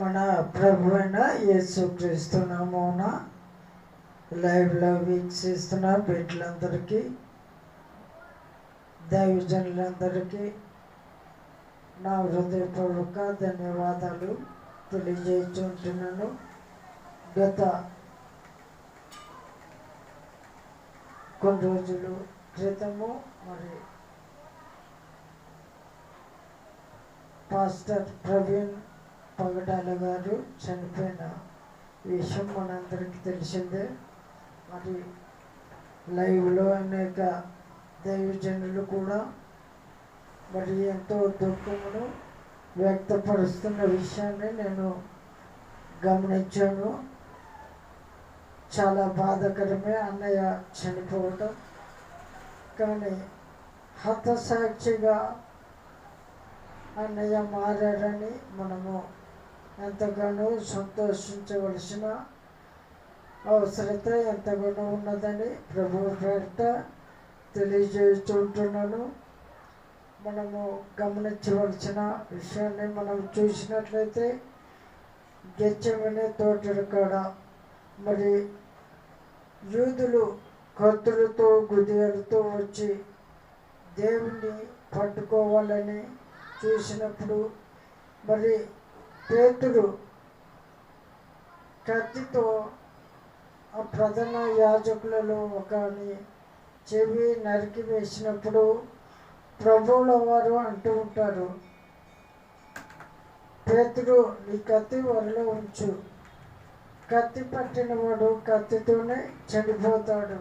మన ప్రభు అయిన యేసు క్రీస్తునామమున లైవ్లో వీక్షిస్తున్న బిడ్డలందరికీ దైవజనులందరికీ నా హృదయపూర్వక ధన్యవాదాలు తెలియజేస్తుంటున్నాను గత కొన్ని రోజులు క్రితము మరి పాస్టర్ ప్రవీణ్ పగడాల గారు చనిపోయిన విషయం మనందరికీ తెలిసిందే. మరి లైవ్లో అనేక దైవజనులు కూడా మరి ఎంతో దుఃఖమును వ్యక్తపరుస్తున్న విషయాన్ని నేను గమనించాను. చాలా బాధకరమే అన్నయ్య చనిపోవటం. కానీ హతసాక్షిగా అన్నయ్య మారాడని మనము ఎంతగానో సంతోషించవలసిన అవసరత ఎంతగానో ఉన్నదని ప్రభు పేరిట తెలియజేస్తుంటున్నాను మనము గమనించవలసిన విషయాన్ని మనం చూసినట్లయితే గెచ్చమనే తోటల కాడ మరి యూదులు కత్తులతో గుదియలతో వచ్చి దేవుణ్ణి పట్టుకోవాలని చూసినప్పుడు మరి పేతుడు కత్తితో ఆ ప్రధాన యాజకులలో ఒకని చెవి నరికి వేసినప్పుడు ప్రభువుల వారు అంటూ ఉంటారు పేతుడు నీ కత్తి వరలో ఉంచు. కత్తి పట్టినవాడు కత్తితోనే చనిపోతాడు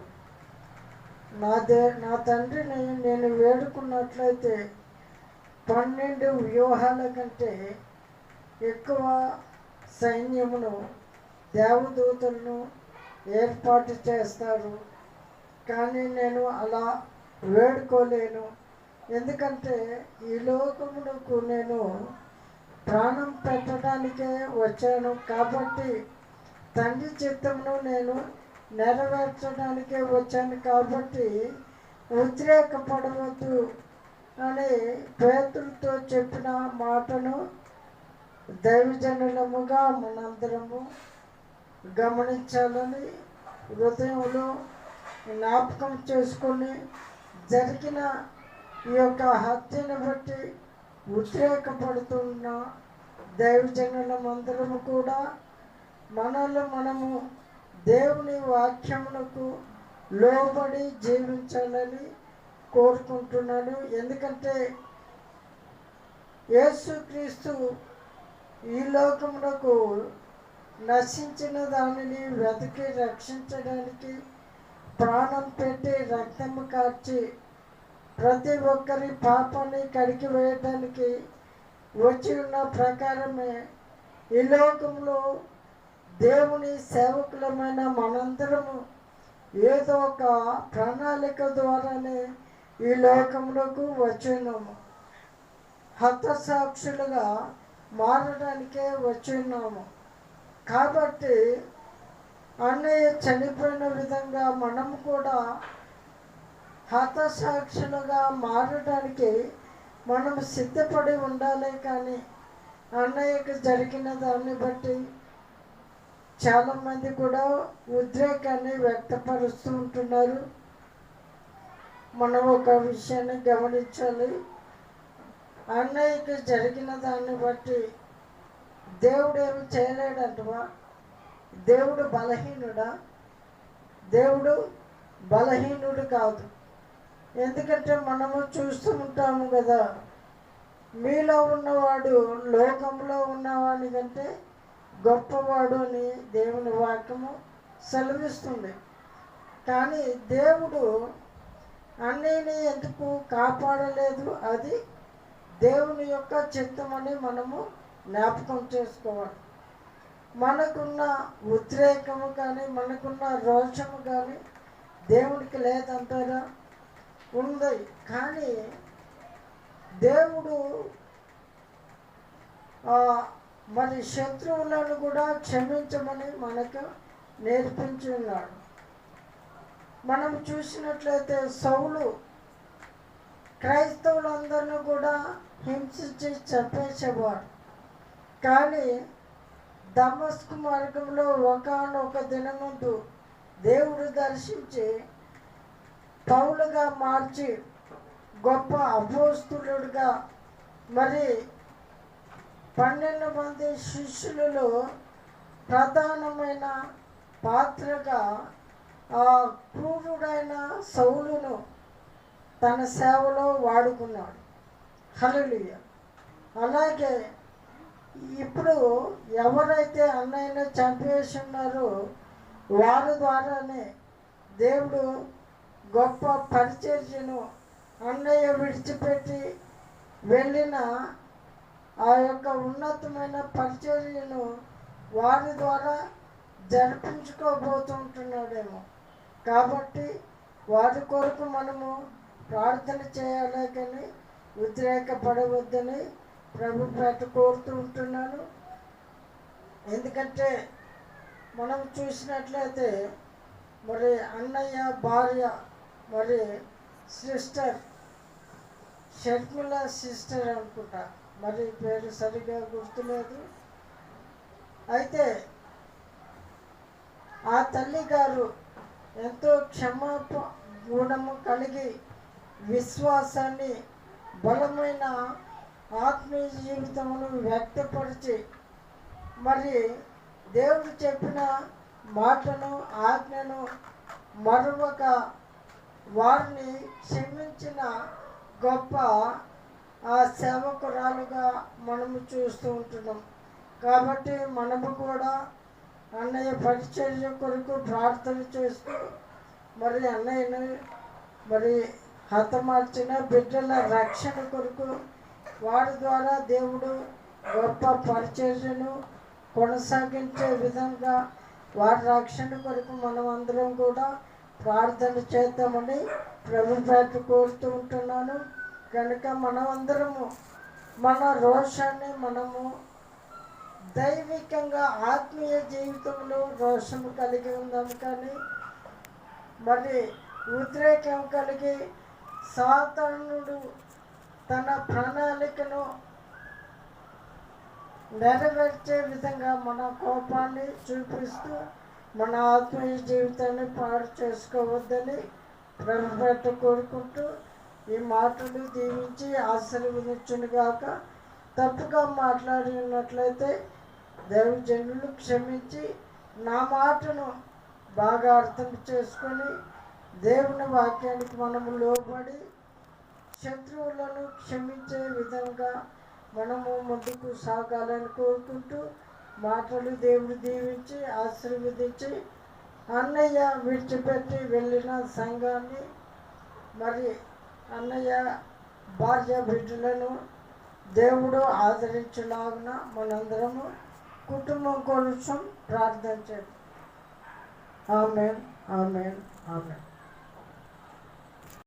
నా దే నా తండ్రిని నేను వేడుకున్నట్లయితే పన్నెండు వ్యూహాల కంటే ఎక్కువ సైన్యమును దేవదూతలను ఏర్పాటు చేస్తారు. కానీ నేను అలా వేడుకోలేను. ఎందుకంటే ఈ లోకమునకు నేను ప్రాణం పెట్టడానికే వచ్చాను కాబట్టి తండ్రి చిత్తమును నేను నెరవేర్చడానికే వచ్చాను కాబట్టి ఉద్రేకపడవద్దు అని పేతులతో చెప్పిన మాటను దైవజనులముగా మనందరము గమనించాలని హృదయంలో జ్ఞాపకం చేసుకొని జరిగిన ఈ యొక్క హత్యను బట్టి ఉద్రేకపడుతున్న దైవజనులమందరము కూడా మనలో మనము దేవుని వాక్యమునకు లోబడి జీవించాలని కోరుకుంటున్నాను. ఎందుకంటే యేసుక్రీస్తు ఈ లోకమునకు నశించిన దానిని వెతికి రక్షించడానికి ప్రాణం పెట్టి రక్తము కార్చి ప్రతి ఒక్కరి పాపాన్ని కడిగి వేయడానికి వచ్చి ఉన్న ప్రకారమే ఈ లోకంలో దేవుని సేవకులమైన మనందరము ఏదో ఒక ప్రణాళిక ద్వారానే ఈ లోకంలోకి వచ్చినాము హతసాక్షులుగా మారడానికే వచ్చిన్నాము కాబట్టి అన్నయ్య చనిపోయిన విధంగా మనం కూడా హతసాక్షులుగా మారడానికి మనం సిద్ధపడి ఉండాలి కానీ అన్నయ్యకు జరిగిన దాన్ని బట్టి చాలామంది కూడా ఉద్రేకాన్ని వ్యక్తపరుస్తూ ఉంటున్నారు. మనం ఒక విషయాన్ని గమనించాలి. అన్నయ్యకి జరిగిన దాన్ని బట్టి దేవుడు ఏమి చేయలేడంటవా దేవుడు బలహీనుడా? దేవుడు బలహీనుడు కాదు. ఎందుకంటే మనము చూస్తూ ఉంటాము కదా మీలో ఉన్నవాడు లోకంలో ఉన్నవాడి కంటే గొప్పవాడు అని దేవుని వాక్యము సెలవిస్తుంది. కానీ దేవుడు అన్నీని ఎందుకు కాపాడలేదు? అది దేవుని యొక్క చిత్తమని మనము జ్ఞాపకం చేసుకోవాలి. మనకున్న ఉద్రేకము కానీ మనకున్న రోషము కానీ దేవునికి లేదంటారా? ఉంది. కానీ దేవుడు మరి శత్రువులను కూడా క్షమించమని మనకు నేర్పించున్నాడు మనం చూసినట్లయితే సౌలు క్రైస్తవులందరినీ కూడా హింసించి చంపేసేవాడు. కానీ దమస్కు మార్గంలో ఒకనొక దినముందు దేవుడు దర్శించి పౌలుగా మార్చి గొప్ప అపోస్తులుడుగా మరి పన్నెండు మంది శిష్యులలో ప్రధానమైన పాత్రగా ఆ క్రూరుడైన సౌలును తన సేవలో వాడుకున్నాడు. హల్లెలూయా. అలాగే ఇప్పుడు ఎవరైతే అన్నయ్యను చంపేసి ఉన్నారో వారి ద్వారానే దేవుడు గొప్ప పరిచర్యను అన్నయ్య విడిచిపెట్టి వెళ్ళిన ఆ యొక్క ఉన్నతమైన పరిచర్యను వారి ద్వారా జరిపించుకోబోతుంటున్నాడేమో. కాబట్టి వారి కొరకు మనము ప్రార్థన చేయాలి కానీ ఉద్రేకపడవద్దని ప్రభు పేట కోరుతూ ఉంటున్నాను. ఎందుకంటే మనం చూసినట్లయితే మరి అన్నయ్య భార్య మరి సిస్టర్ షర్మిల సిస్టర్ అనుకుంటా. మరి పేరు సరిగా గుర్తులేదు. అయితే ఆ తల్లి గారు ఎంతో క్షమాప గుణము కలిగి విశ్వాసాన్ని బలమైన ఆత్మీయ జీవితమును వ్యక్తపరిచి మరి దేవుడు చెప్పిన మాటను ఆజ్ఞను మరొక వారిని క్షమించిన గొప్ప ఆ సేవకురాలుగా మనము చూస్తూ ఉంటున్నాం. కాబట్టి మనము కూడా అన్నయ్య పరిచర్య కొరకు ప్రార్థన చేస్తూ మరి అన్నయ్యను మరి హతమార్చిన బిడ్డల రక్షణ కొరకు వారి ద్వారా దేవుడు గొప్ప పరిచర్యను కొనసాగించే విధంగా వారి రక్షణ కొరకు మనం అందరం కూడా ప్రార్థన చేద్దామని ప్రభు పేట కోరుతూ ఉంటున్నాను. కనుక మనమందరము మన రోషాన్ని మనము దైవికంగా ఆత్మీయ జీవితంలో రోషము కలిగి ఉందాము కానీ మరి ఉద్రేకం కలిగి సాతానుడు తన ప్రణాళికను నెరవేర్చే విధంగా మన కోపాన్ని చూపిస్తూ మన ఆత్మీయ జీవితాన్ని పాడు చేసుకోవద్దని ప్రభుపేట కోరుకుంటూ ఈ మాటలు దీవించి ఆశీర్వదించును గాక తప్పుగా మాట్లాడి ఉన్నట్లయితే దైవజనులు క్షమించి నా మాటను బాగా అర్థం చేసుకొని దేవుని వాక్యానికి మనము లోబడి శత్రువులను క్షమించే విధంగా మనము ముందుకు సాగాలని కోరుకుంటూ మాటలు దేవుడు దీవించి ఆశీర్వదించి అన్నయ్య విడిచిపెట్టి వెళ్ళిన సంఘాన్ని మరి అన్నయ్య భార్య బిడ్డలను దేవుడు ఆదరించలాగున మనందరము కుటుంబం కోసం ప్రార్థన చేద్దాం ఆమెన్ ఆమెన్ ఆమెన్.